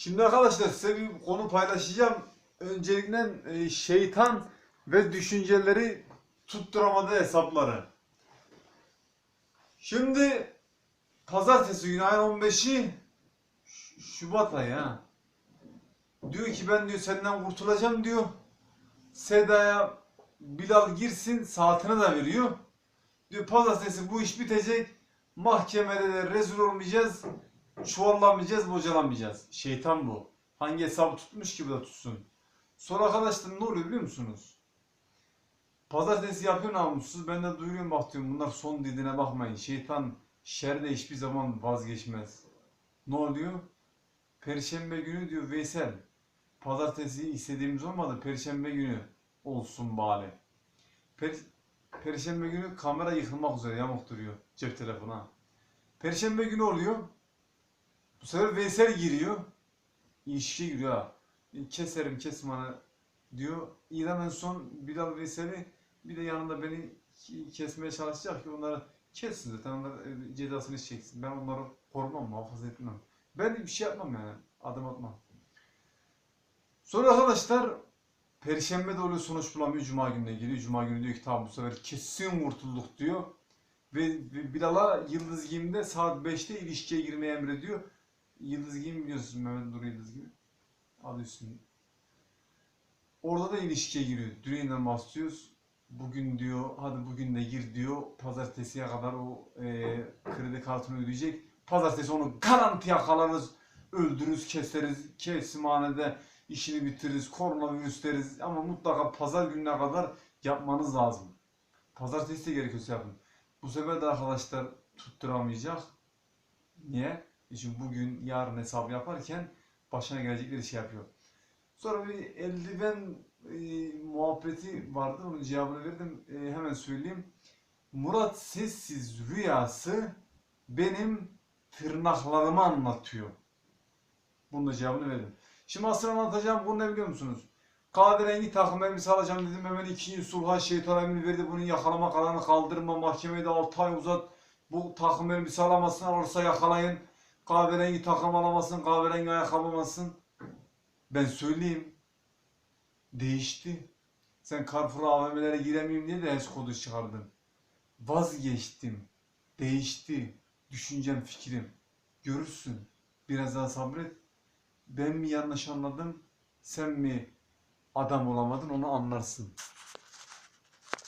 Şimdi arkadaşlar size bir konu paylaşacağım. Öncelikle şeytan ve düşünceleri tutturamadığı hesapları. Şimdi pazartesi günü ayın 15'i Ş- Şubat ayı ha. Diyor ki ben diyor senden kurtulacağım diyor. Seda'ya Bilal girsin saatini de veriyor. Diyor pazartesi bu iş bitecek. Mahkemede de rezil olmayacağız. Çuvallamayacağız, bocalamayacağız. Şeytan bu. Hangi hesabı tutmuş ki bu da tutsun. Sonra arkadaşlar ne oluyor biliyor musunuz? Pazartesi yapıyor namussuz. Ben de duyuruyorum bak diyorum bunlar son dediğine bakmayın. Şeytan şerde hiçbir zaman vazgeçmez. Ne oluyor? Perşembe günü diyor Veysel. Pazartesi istediğimiz olmadı. Perşembe günü olsun bari. Per Perşembe günü kamera yıkılmak üzere yamuk duruyor cep telefonu. ha. Perşembe günü oluyor. Bu sefer Veysel giriyor. İlişkiye giriyor ha. Keserim kesmanı diyor. İran en son Bilal Veysel'i bir de yanında beni kesmeye çalışacak ki onları kessin zaten onlar e, cezasını çeksin. Ben onları korumam, muhafaza etmem. Ben bir şey yapmam yani. Adım atmam. Sonra arkadaşlar Perşembe de oluyor sonuç bulamıyor. Cuma gününe geliyor. Cuma günü diyor ki tamam bu sefer kesin kurtulduk diyor. Ve Bilal'a Yıldız Giyim'de saat 5'te ilişkiye girmeye emrediyor. Yıldız Giyim biliyorsunuz Mehmet Nur Yıldız Giyim. Adı üstünde. Orada da ilişkiye giriyor. Düğünden bahsediyoruz. Bugün diyor, hadi bugün de gir diyor. Pazartesiye kadar o e, kredi kartını ödeyecek. Pazartesi onu garanti yakalarız. Öldürürüz, keseriz. Kesimhanede işini bitiririz. Koronavirüs deriz. Ama mutlaka pazar gününe kadar yapmanız lazım. Pazartesi de gerekiyorsa yapın. Bu sefer de arkadaşlar tutturamayacak. Niye? Çünkü bugün yarın hesabı yaparken başına gelecekleri şey yapıyor. Sonra bir eldiven e, muhabbeti vardı. Onun cevabını verdim. E, hemen söyleyeyim. Murat Sessiz rüyası benim tırnaklarımı anlatıyor. Bunun da cevabını verdim. Şimdi asıl anlatacağım konu ne biliyor musunuz? Kahverengi takım elbise alacağım dedim. Hemen ikinci sulha şeytan emri verdi. Bunu yakalama kararını kaldırma. Mahkemeye de 6 ay uzat. Bu takım elbise alamasın. Alırsa yakalayın. Kahverengi takım alamasın. Kahverengi ayakkabı alamasın. Ben söyleyeyim. Değişti. Sen Carrefour AVM'lere giremeyeyim diye de HES kodu çıkardın. Vazgeçtim. Değişti. Düşüncem, fikrim. Görürsün. Biraz daha sabret. Ben mi yanlış anladım? Sen mi adam olamadın onu anlarsın.